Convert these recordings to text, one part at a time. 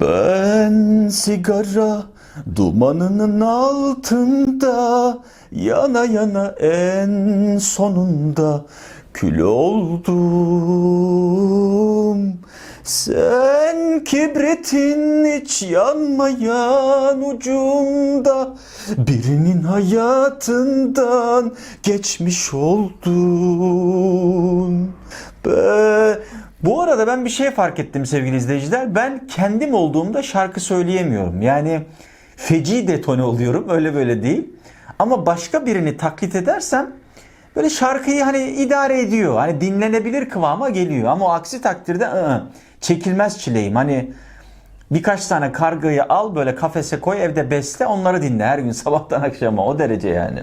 Ben sigara dumanının altında yana yana en sonunda kül oldum. Sen kibritin hiç yanmayan ucunda birinin hayatından geçmiş oldun. Be bu arada ben bir şey fark ettim sevgili izleyiciler. Ben kendim olduğumda şarkı söyleyemiyorum. Yani feci detone oluyorum. Öyle böyle değil. Ama başka birini taklit edersem böyle şarkıyı hani idare ediyor. Hani dinlenebilir kıvama geliyor. Ama o aksi takdirde ı-ı, çekilmez çileyim. Hani birkaç tane kargayı al böyle kafese koy evde besle onları dinle her gün sabahtan akşama o derece yani.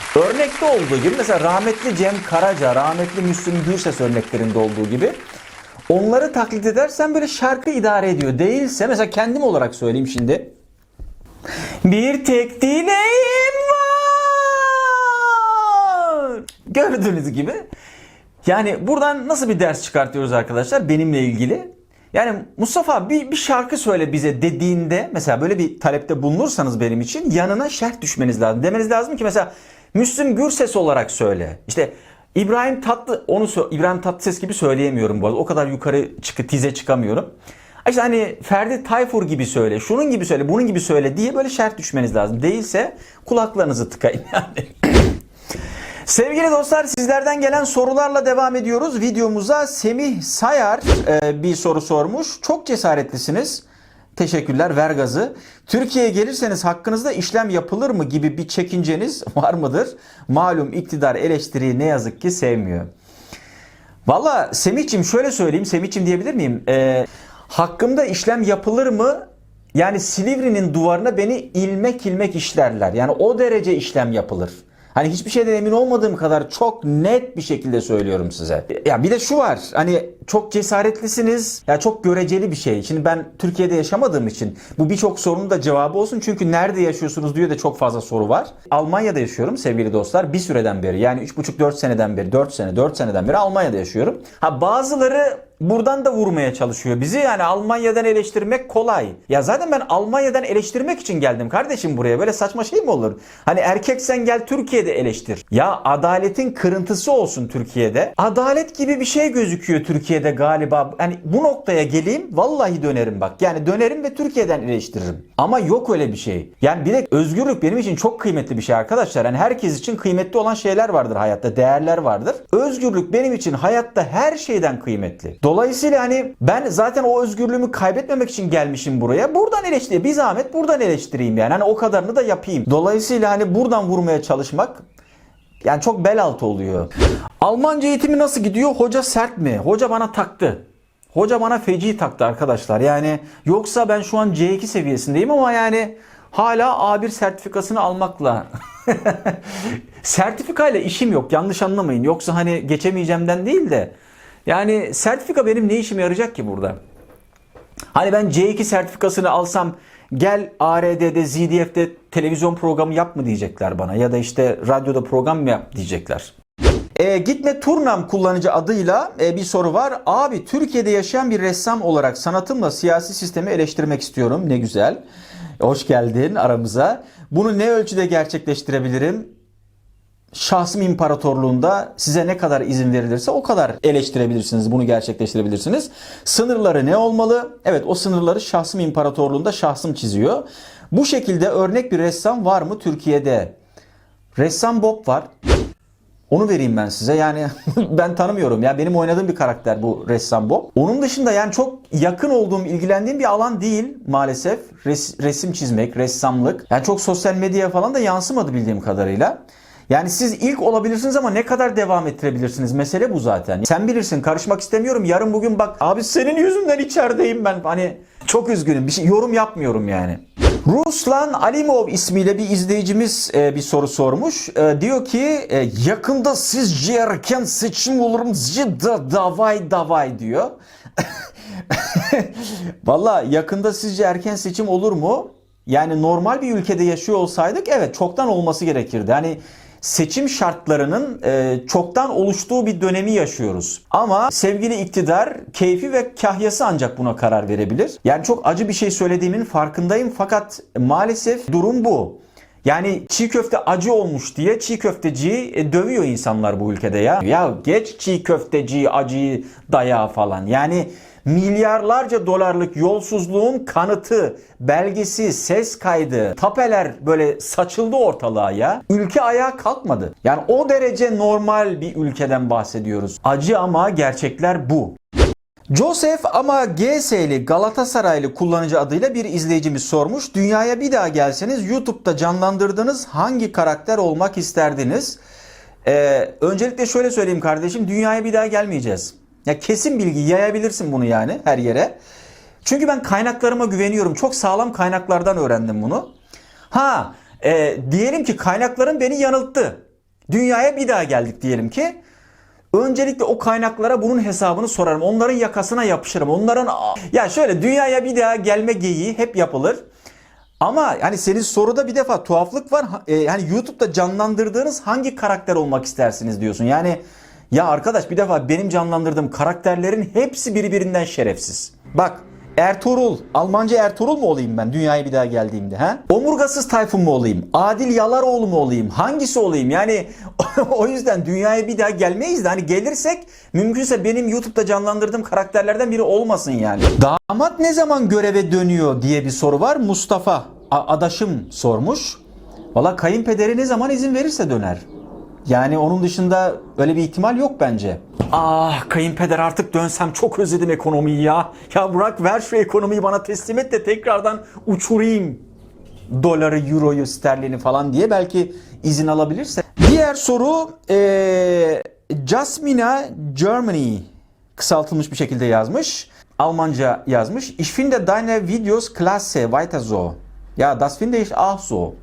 Örnekte olduğu gibi mesela rahmetli Cem Karaca, rahmetli Müslüm Gürses örneklerinde olduğu gibi onları taklit edersen böyle şarkı idare ediyor. Değilse mesela kendim olarak söyleyeyim şimdi. Bir tek dileğim var. Gördüğünüz gibi. Yani buradan nasıl bir ders çıkartıyoruz arkadaşlar benimle ilgili? Yani Mustafa bir, bir şarkı söyle bize dediğinde mesela böyle bir talepte bulunursanız benim için yanına şerh düşmeniz lazım. Demeniz lazım ki mesela Müslüm Gürses olarak söyle. İşte İbrahim Tatlı onu İbrahim Tatlıses gibi söyleyemiyorum bu arada. O kadar yukarı çıkı tize çıkamıyorum. İşte hani Ferdi Tayfur gibi söyle, şunun gibi söyle, bunun gibi söyle diye böyle şerh düşmeniz lazım. Değilse kulaklarınızı tıkayın yani. Sevgili dostlar sizlerden gelen sorularla devam ediyoruz. Videomuza Semih Sayar e, bir soru sormuş. Çok cesaretlisiniz. Teşekkürler ver gazı. Türkiye'ye gelirseniz hakkınızda işlem yapılır mı gibi bir çekinceniz var mıdır? Malum iktidar eleştiriyi ne yazık ki sevmiyor. Valla Semih'cim şöyle söyleyeyim. Semih'cim diyebilir miyim? E, hakkımda işlem yapılır mı? Yani Silivri'nin duvarına beni ilmek ilmek işlerler. Yani o derece işlem yapılır. Hani hiçbir şeyden emin olmadığım kadar çok net bir şekilde söylüyorum size. Ya bir de şu var. Hani çok cesaretlisiniz. Ya çok göreceli bir şey. Şimdi ben Türkiye'de yaşamadığım için bu birçok sorunun da cevabı olsun. Çünkü nerede yaşıyorsunuz diye de çok fazla soru var. Almanya'da yaşıyorum sevgili dostlar. Bir süreden beri yani 3,5-4 seneden beri 4 sene 4 seneden beri Almanya'da yaşıyorum. Ha bazıları buradan da vurmaya çalışıyor bizi. Yani Almanya'dan eleştirmek kolay. Ya zaten ben Almanya'dan eleştirmek için geldim kardeşim buraya. Böyle saçma şey mi olur? Hani erkeksen gel Türkiye'de eleştir. Ya adaletin kırıntısı olsun Türkiye'de. Adalet gibi bir şey gözüküyor Türkiye'de galiba. Hani bu noktaya geleyim vallahi dönerim bak. Yani dönerim ve Türkiye'den eleştiririm. Ama yok öyle bir şey. Yani bir de özgürlük benim için çok kıymetli bir şey arkadaşlar. Yani herkes için kıymetli olan şeyler vardır hayatta. Değerler vardır. Özgürlük benim için hayatta her şeyden kıymetli. Dolayısıyla hani ben zaten o özgürlüğümü kaybetmemek için gelmişim buraya. Buradan eleştir. Bir zahmet buradan eleştireyim yani. Hani o kadarını da yapayım. Dolayısıyla hani buradan vurmaya çalışmak yani çok bel altı oluyor. Almanca eğitimi nasıl gidiyor? Hoca sert mi? Hoca bana taktı. Hoca bana feci taktı arkadaşlar. Yani yoksa ben şu an C2 seviyesindeyim ama yani hala A1 sertifikasını almakla sertifikayla işim yok. Yanlış anlamayın. Yoksa hani geçemeyeceğimden değil de yani sertifika benim ne işime yarayacak ki burada? Hani ben C2 sertifikasını alsam gel ARD'de, ZDF'de televizyon programı yap mı diyecekler bana ya da işte radyoda program mı yap diyecekler. E, Gitme Turnam kullanıcı adıyla e, bir soru var. Abi Türkiye'de yaşayan bir ressam olarak sanatımla siyasi sistemi eleştirmek istiyorum. Ne güzel. Hoş geldin aramıza. Bunu ne ölçüde gerçekleştirebilirim? Şahsım İmparatorluğunda size ne kadar izin verilirse o kadar eleştirebilirsiniz, bunu gerçekleştirebilirsiniz. Sınırları ne olmalı? Evet o sınırları Şahsım İmparatorluğunda şahsım çiziyor. Bu şekilde örnek bir ressam var mı Türkiye'de? Ressam Bob var. Onu vereyim ben size. Yani ben tanımıyorum. Ya benim oynadığım bir karakter bu ressam Bob. Onun dışında yani çok yakın olduğum, ilgilendiğim bir alan değil maalesef. Res- resim çizmek, ressamlık. Yani çok sosyal medyaya falan da yansımadı bildiğim kadarıyla. Yani siz ilk olabilirsiniz ama ne kadar devam ettirebilirsiniz? Mesele bu zaten. Sen bilirsin karışmak istemiyorum. Yarın bugün bak abi senin yüzünden içerideyim ben. Hani çok üzgünüm. Bir şey yorum yapmıyorum yani. Ruslan Alimov ismiyle bir izleyicimiz e, bir soru sormuş. E, diyor ki e, yakında sizce erken seçim olur mu? Da, davay davay diyor. Valla yakında sizce erken seçim olur mu? Yani normal bir ülkede yaşıyor olsaydık evet çoktan olması gerekirdi. Hani seçim şartlarının e, çoktan oluştuğu bir dönemi yaşıyoruz. Ama sevgili iktidar keyfi ve kahyası ancak buna karar verebilir. Yani çok acı bir şey söylediğimin farkındayım fakat maalesef durum bu. Yani çiğ köfte acı olmuş diye çiğ köfteciyi e, dövüyor insanlar bu ülkede ya. Ya geç çiğ köfteciyi acıyı dayağı falan. Yani milyarlarca dolarlık yolsuzluğun kanıtı, belgesi, ses kaydı, tapeler böyle saçıldı ortalığa ya. Ülke ayağa kalkmadı. Yani o derece normal bir ülkeden bahsediyoruz. Acı ama gerçekler bu. Joseph ama GS'li Galatasaraylı kullanıcı adıyla bir izleyicimiz sormuş. Dünyaya bir daha gelseniz YouTube'da canlandırdığınız hangi karakter olmak isterdiniz? Ee, öncelikle şöyle söyleyeyim kardeşim. Dünyaya bir daha gelmeyeceğiz. Ya kesin bilgi yayabilirsin bunu yani her yere. Çünkü ben kaynaklarıma güveniyorum. Çok sağlam kaynaklardan öğrendim bunu. Ha e, diyelim ki kaynaklarım beni yanılttı. Dünyaya bir daha geldik diyelim ki. Öncelikle o kaynaklara bunun hesabını sorarım. Onların yakasına yapışırım. Onların ya şöyle dünyaya bir daha gelme geyiği hep yapılır. Ama hani senin soruda bir defa tuhaflık var. E, yani YouTube'da canlandırdığınız hangi karakter olmak istersiniz diyorsun. Yani ya arkadaş bir defa benim canlandırdığım karakterlerin hepsi birbirinden şerefsiz. Bak Ertuğrul, Almanca Ertuğrul mu olayım ben dünyaya bir daha geldiğimde? He? Omurgasız Tayfun mu olayım? Adil Yalaroğlu mu olayım? Hangisi olayım? Yani o yüzden dünyaya bir daha gelmeyiz de hani gelirsek mümkünse benim YouTube'da canlandırdığım karakterlerden biri olmasın yani. Damat ne zaman göreve dönüyor diye bir soru var. Mustafa adaşım sormuş. Valla kayınpederi ne zaman izin verirse döner. Yani onun dışında öyle bir ihtimal yok bence. Ah kayınpeder artık dönsem çok özledim ekonomiyi ya. Ya bırak ver şu ekonomiyi bana teslim et de tekrardan uçurayım doları, euroyu, sterlini falan diye belki izin alabilirse. Diğer soru ee, Jasmina Germany kısaltılmış bir şekilde yazmış. Almanca yazmış. Ich finde deine Videos klasse, weiter so. Ya das finde ich auch so.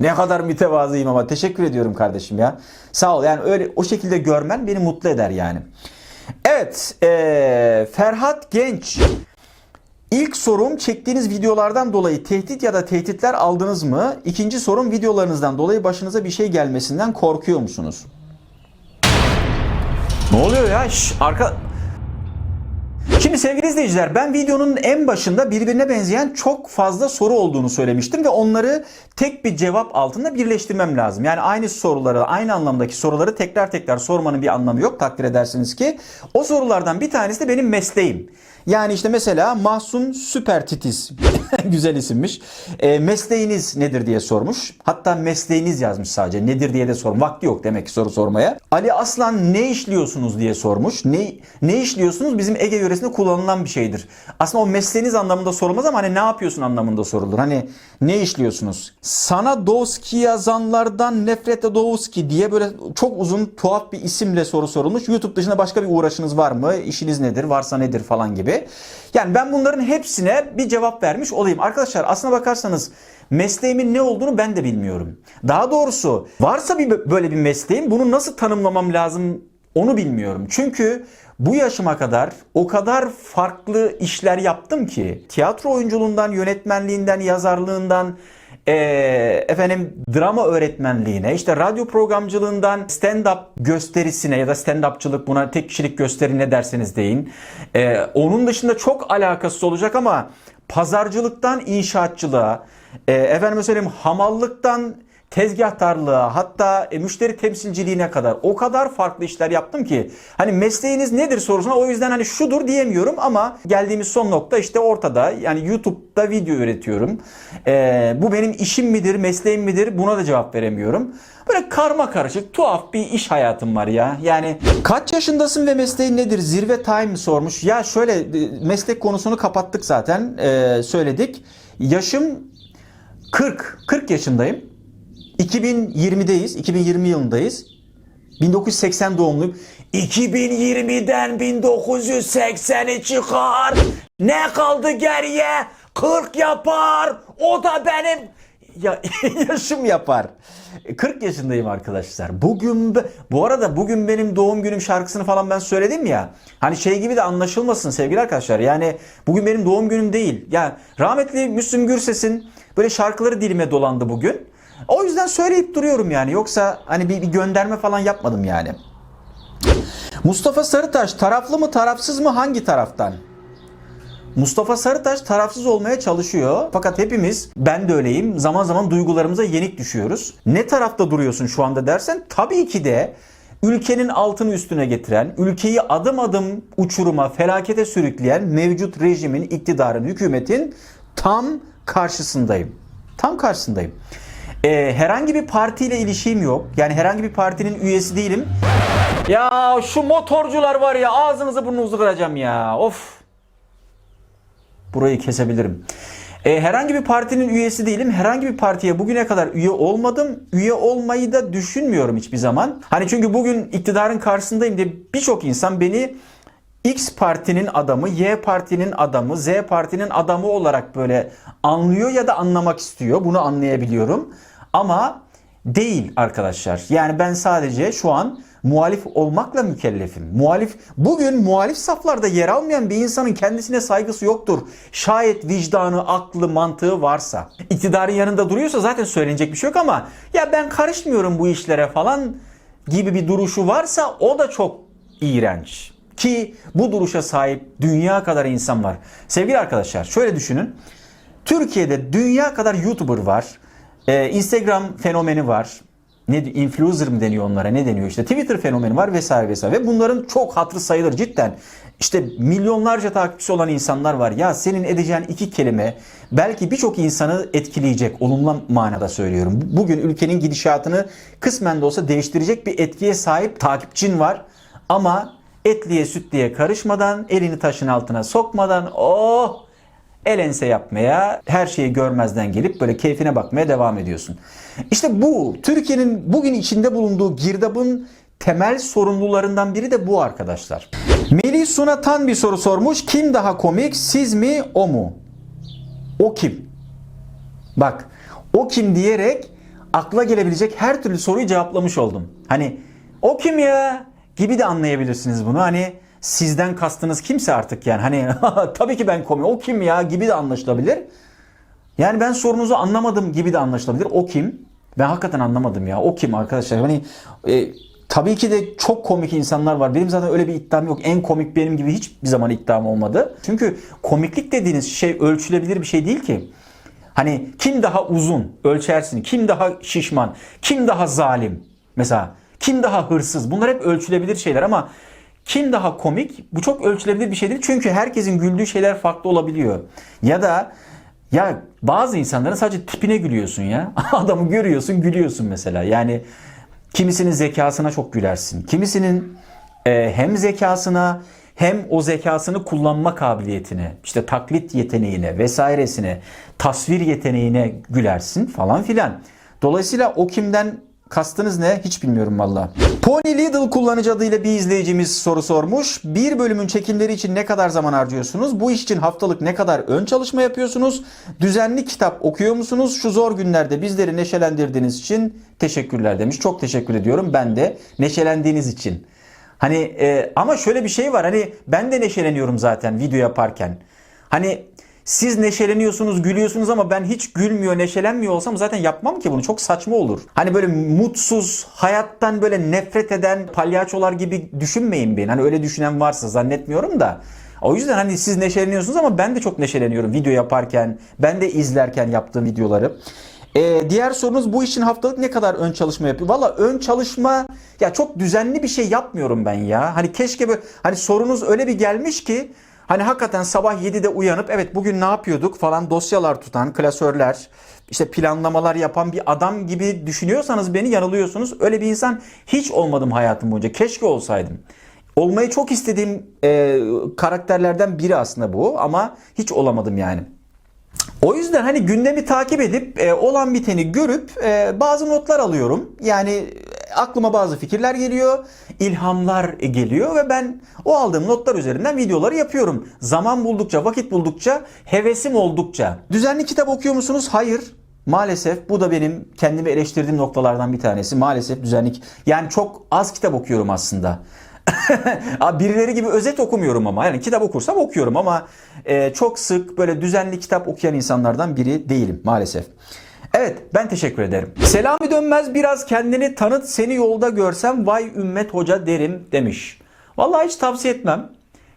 Ne kadar mütevazıyım ama teşekkür ediyorum kardeşim ya. Sağ ol yani öyle o şekilde görmen beni mutlu eder yani. Evet ee, Ferhat Genç. İlk sorum çektiğiniz videolardan dolayı tehdit ya da tehditler aldınız mı? İkinci sorum videolarınızdan dolayı başınıza bir şey gelmesinden korkuyor musunuz? Ne oluyor ya? Şş, arka... Şimdi sevgili izleyiciler ben videonun en başında birbirine benzeyen çok fazla soru olduğunu söylemiştim ve onları tek bir cevap altında birleştirmem lazım. Yani aynı soruları, aynı anlamdaki soruları tekrar tekrar sormanın bir anlamı yok takdir edersiniz ki. O sorulardan bir tanesi de benim mesleğim. Yani işte mesela Mahsun Süper Titiz. Güzel isimmiş. E, mesleğiniz nedir diye sormuş. Hatta mesleğiniz yazmış sadece. Nedir diye de sormuş. Vakti yok demek ki soru sormaya. Ali Aslan ne işliyorsunuz diye sormuş. Ne ne işliyorsunuz bizim Ege yöresinde kullanılan bir şeydir. Aslında o mesleğiniz anlamında sorulmaz ama hani ne yapıyorsun anlamında sorulur. Hani ne işliyorsunuz? Sana Dovski yazanlardan nefret Dovski diye böyle çok uzun tuhaf bir isimle soru sorulmuş. YouTube dışında başka bir uğraşınız var mı? İşiniz nedir? Varsa nedir falan gibi. Yani ben bunların hepsine bir cevap vermiş olayım. Arkadaşlar aslına bakarsanız mesleğimin ne olduğunu ben de bilmiyorum. Daha doğrusu varsa bir böyle bir mesleğim bunu nasıl tanımlamam lazım onu bilmiyorum. Çünkü bu yaşıma kadar o kadar farklı işler yaptım ki tiyatro oyunculuğundan, yönetmenliğinden, yazarlığından, e, efendim drama öğretmenliğine, işte radyo programcılığından stand-up gösterisine ya da stand-upçılık buna tek kişilik gösteri ne derseniz deyin. E, onun dışında çok alakasız olacak ama pazarcılıktan inşaatçılığa, e, efendim söyleyeyim hamallıktan tezgahtarlığa hatta e, müşteri temsilciliğine kadar o kadar farklı işler yaptım ki hani mesleğiniz nedir sorusuna o yüzden hani şudur diyemiyorum ama geldiğimiz son nokta işte ortada yani YouTube'da video üretiyorum. E, bu benim işim midir mesleğim midir buna da cevap veremiyorum. Böyle karma karışık tuhaf bir iş hayatım var ya. Yani kaç yaşındasın ve mesleğin nedir? Zirve Time sormuş. Ya şöyle e, meslek konusunu kapattık zaten e, söyledik. Yaşım 40. 40 yaşındayım. 2020'deyiz. 2020 yılındayız. 1980 doğumluyum. 2020'den 1980'i çıkar. Ne kaldı geriye? 40 yapar. O da benim ya, yaşım yapar. 40 yaşındayım arkadaşlar. Bugün bu arada bugün benim doğum günüm şarkısını falan ben söyledim ya. Hani şey gibi de anlaşılmasın sevgili arkadaşlar. Yani bugün benim doğum günüm değil. Ya rahmetli Müslüm Gürses'in böyle şarkıları dilime dolandı bugün. O yüzden söyleyip duruyorum yani. Yoksa hani bir, bir gönderme falan yapmadım yani. Mustafa Sarıtaş taraflı mı tarafsız mı hangi taraftan? Mustafa Sarıtaş tarafsız olmaya çalışıyor. Fakat hepimiz, ben de öyleyim, zaman zaman duygularımıza yenik düşüyoruz. Ne tarafta duruyorsun şu anda dersen tabii ki de ülkenin altını üstüne getiren, ülkeyi adım adım uçuruma, felakete sürükleyen mevcut rejimin, iktidarın, hükümetin tam karşısındayım. Tam karşısındayım. Ee, herhangi bir partiyle ilişkim yok. Yani herhangi bir partinin üyesi değilim. Ya şu motorcular var ya ağzınızı burnunuzu kıracağım ya. Of. Burayı kesebilirim. E, herhangi bir partinin üyesi değilim. Herhangi bir partiye bugüne kadar üye olmadım. Üye olmayı da düşünmüyorum hiçbir zaman. Hani çünkü bugün iktidarın karşısındayım diye birçok insan beni X partinin adamı, Y partinin adamı, Z partinin adamı olarak böyle anlıyor ya da anlamak istiyor. Bunu anlayabiliyorum. Ama değil arkadaşlar. Yani ben sadece şu an muhalif olmakla mükellefim. Muhalif bugün muhalif saflarda yer almayan bir insanın kendisine saygısı yoktur. Şayet vicdanı, aklı, mantığı varsa. İktidarın yanında duruyorsa zaten söylenecek bir şey yok ama ya ben karışmıyorum bu işlere falan gibi bir duruşu varsa o da çok iğrenç. Ki bu duruşa sahip dünya kadar insan var. Sevgili arkadaşlar şöyle düşünün. Türkiye'de dünya kadar YouTuber var. Ee, Instagram fenomeni var. Ne influencer mı deniyor onlara? Ne deniyor işte? Twitter fenomeni var vesaire vesaire. Ve bunların çok hatırı sayılır cidden. İşte milyonlarca takipçisi olan insanlar var. Ya senin edeceğin iki kelime belki birçok insanı etkileyecek. Olumlu manada söylüyorum. Bugün ülkenin gidişatını kısmen de olsa değiştirecek bir etkiye sahip takipçin var. Ama etliye sütliye karışmadan, elini taşın altına sokmadan oh el ense yapmaya, her şeyi görmezden gelip böyle keyfine bakmaya devam ediyorsun. İşte bu Türkiye'nin bugün içinde bulunduğu girdabın temel sorumlularından biri de bu arkadaşlar. Melih Suna Tan bir soru sormuş. Kim daha komik? Siz mi o mu? O kim? Bak o kim diyerek akla gelebilecek her türlü soruyu cevaplamış oldum. Hani o kim ya gibi de anlayabilirsiniz bunu. Hani sizden kastınız kimse artık yani. Hani tabii ki ben komik. O kim ya gibi de anlaşılabilir. Yani ben sorunuzu anlamadım gibi de anlaşılabilir. O kim? Ben hakikaten anlamadım ya. O kim arkadaşlar? Hani e, tabii ki de çok komik insanlar var. Benim zaten öyle bir iddiam yok. En komik benim gibi hiçbir zaman iddiam olmadı. Çünkü komiklik dediğiniz şey ölçülebilir bir şey değil ki. Hani kim daha uzun ölçersin, kim daha şişman, kim daha zalim mesela, kim daha hırsız bunlar hep ölçülebilir şeyler ama kim daha komik bu çok ölçülebilir bir şey değil. Çünkü herkesin güldüğü şeyler farklı olabiliyor. Ya da ya bazı insanların sadece tipine gülüyorsun ya. Adamı görüyorsun gülüyorsun mesela. Yani kimisinin zekasına çok gülersin. Kimisinin e, hem zekasına hem o zekasını kullanma kabiliyetine, işte taklit yeteneğine vesairesine, tasvir yeteneğine gülersin falan filan. Dolayısıyla o kimden kastınız ne hiç bilmiyorum valla. Pony Lidl kullanıcı adıyla bir izleyicimiz soru sormuş. Bir bölümün çekimleri için ne kadar zaman harcıyorsunuz? Bu iş için haftalık ne kadar ön çalışma yapıyorsunuz? Düzenli kitap okuyor musunuz? Şu zor günlerde bizleri neşelendirdiğiniz için teşekkürler demiş. Çok teşekkür ediyorum ben de neşelendiğiniz için. Hani e, ama şöyle bir şey var. Hani ben de neşeleniyorum zaten video yaparken. Hani siz neşeleniyorsunuz, gülüyorsunuz ama ben hiç gülmüyor, neşelenmiyor olsam zaten yapmam ki bunu. Çok saçma olur. Hani böyle mutsuz, hayattan böyle nefret eden palyaçolar gibi düşünmeyin beni. Hani öyle düşünen varsa zannetmiyorum da. O yüzden hani siz neşeleniyorsunuz ama ben de çok neşeleniyorum video yaparken, ben de izlerken yaptığım videoları. Ee, diğer sorunuz bu için haftalık ne kadar ön çalışma yapıyor? Valla ön çalışma ya çok düzenli bir şey yapmıyorum ben ya. Hani keşke böyle hani sorunuz öyle bir gelmiş ki hani hakikaten sabah 7'de uyanıp evet bugün ne yapıyorduk falan dosyalar tutan klasörler işte planlamalar yapan bir adam gibi düşünüyorsanız beni yanılıyorsunuz. Öyle bir insan hiç olmadım hayatım boyunca. Keşke olsaydım. Olmayı çok istediğim e, karakterlerden biri aslında bu ama hiç olamadım yani. O yüzden hani gündemi takip edip e, olan biteni görüp e, bazı notlar alıyorum. Yani aklıma bazı fikirler geliyor, ilhamlar geliyor ve ben o aldığım notlar üzerinden videoları yapıyorum. Zaman buldukça, vakit buldukça, hevesim oldukça. Düzenli kitap okuyor musunuz? Hayır. Maalesef bu da benim kendimi eleştirdiğim noktalardan bir tanesi. Maalesef düzenlik. Yani çok az kitap okuyorum aslında. Birileri gibi özet okumuyorum ama yani kitap okursam okuyorum ama e, çok sık böyle düzenli kitap okuyan insanlardan biri değilim maalesef. Evet ben teşekkür ederim. Selami Dönmez biraz kendini tanıt seni yolda görsem vay ümmet hoca derim demiş. Vallahi hiç tavsiye etmem.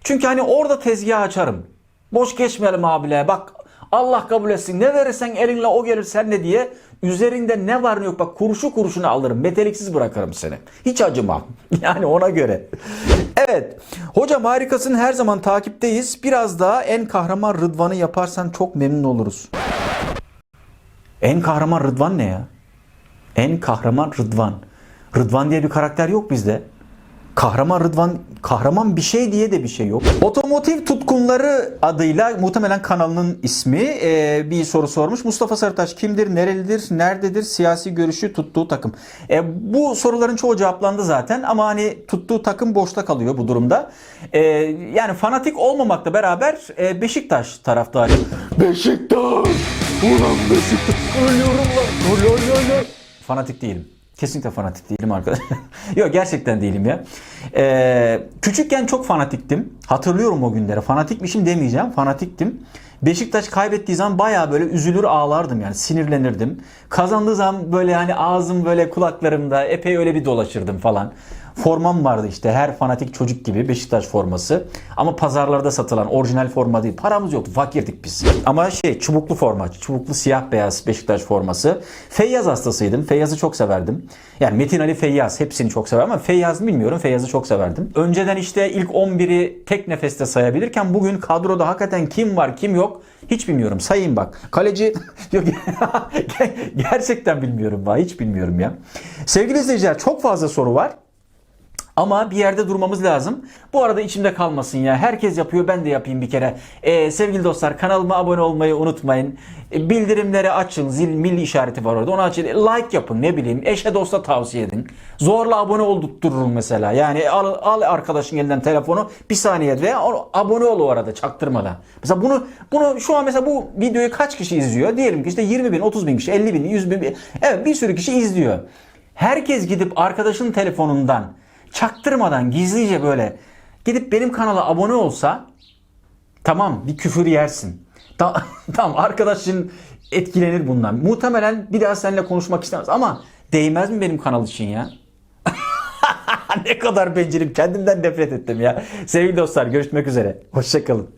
Çünkü hani orada tezgah açarım. Boş geçmeyelim abiler bak Allah kabul etsin ne verirsen elinle o gelir sen ne diye üzerinde ne var ne yok bak kuruşu kuruşuna alırım meteliksiz bırakırım seni. Hiç acımam yani ona göre. Evet hocam harikasın her zaman takipteyiz biraz daha en kahraman Rıdvan'ı yaparsan çok memnun oluruz. En kahraman Rıdvan ne ya? En kahraman Rıdvan. Rıdvan diye bir karakter yok bizde. Kahraman Rıdvan, kahraman bir şey diye de bir şey yok. Otomotiv Tutkunları adıyla muhtemelen kanalının ismi ee, bir soru sormuş. Mustafa Sarıtaş kimdir, nerelidir, nerededir, siyasi görüşü tuttuğu takım. E, bu soruların çoğu cevaplandı zaten ama hani tuttuğu takım boşta kalıyor bu durumda. E, yani fanatik olmamakla beraber e, Beşiktaş taraftarı. Beşiktaş! Ulan Beşiktaş! Ölüyorum lan! Öl, öl, öl. Fanatik değilim. Kesinlikle fanatik değilim arkadaşlar. Yok gerçekten değilim ya. Ee, küçükken çok fanatiktim. Hatırlıyorum o günleri. Fanatikmişim demeyeceğim. Fanatiktim. Beşiktaş kaybettiği zaman bayağı böyle üzülür ağlardım yani sinirlenirdim. Kazandığı zaman böyle hani ağzım böyle kulaklarımda epey öyle bir dolaşırdım falan. Formam vardı işte her fanatik çocuk gibi Beşiktaş forması. Ama pazarlarda satılan orijinal forma değil. Paramız yoktu. Fakirdik biz. Ama şey çubuklu forma. Çubuklu siyah beyaz Beşiktaş forması. Feyyaz hastasıydım. Feyyaz'ı çok severdim. Yani Metin Ali Feyyaz hepsini çok severdim ama Feyyaz bilmiyorum. Feyyaz'ı çok severdim. Önceden işte ilk 11'i tek nefeste sayabilirken bugün kadroda hakikaten kim var kim yok hiç bilmiyorum. Sayayım bak. Kaleci yok gerçekten bilmiyorum. Hiç bilmiyorum ya. Sevgili izleyiciler çok fazla soru var. Ama bir yerde durmamız lazım. Bu arada içimde kalmasın ya. Herkes yapıyor ben de yapayım bir kere. Ee, sevgili dostlar kanalıma abone olmayı unutmayın. Ee, bildirimleri açın. Zil mil işareti var orada. Onu açın. Like yapın ne bileyim. Eşe dosta tavsiye edin. Zorla abone oldurturum mesela. Yani al, al arkadaşın elinden telefonu bir saniyede abone ol o arada çaktırmadan. Mesela bunu bunu şu an mesela bu videoyu kaç kişi izliyor? Diyelim ki işte 20 bin, 30 bin kişi, 50 bin, 100 bin. Evet bir sürü kişi izliyor. Herkes gidip arkadaşın telefonundan çaktırmadan gizlice böyle gidip benim kanala abone olsa tamam bir küfür yersin. Ta- tamam arkadaşın etkilenir bundan. Muhtemelen bir daha seninle konuşmak istemez ama değmez mi benim kanal için ya? ne kadar bencilim kendimden nefret ettim ya. Sevgili dostlar görüşmek üzere. Hoşçakalın.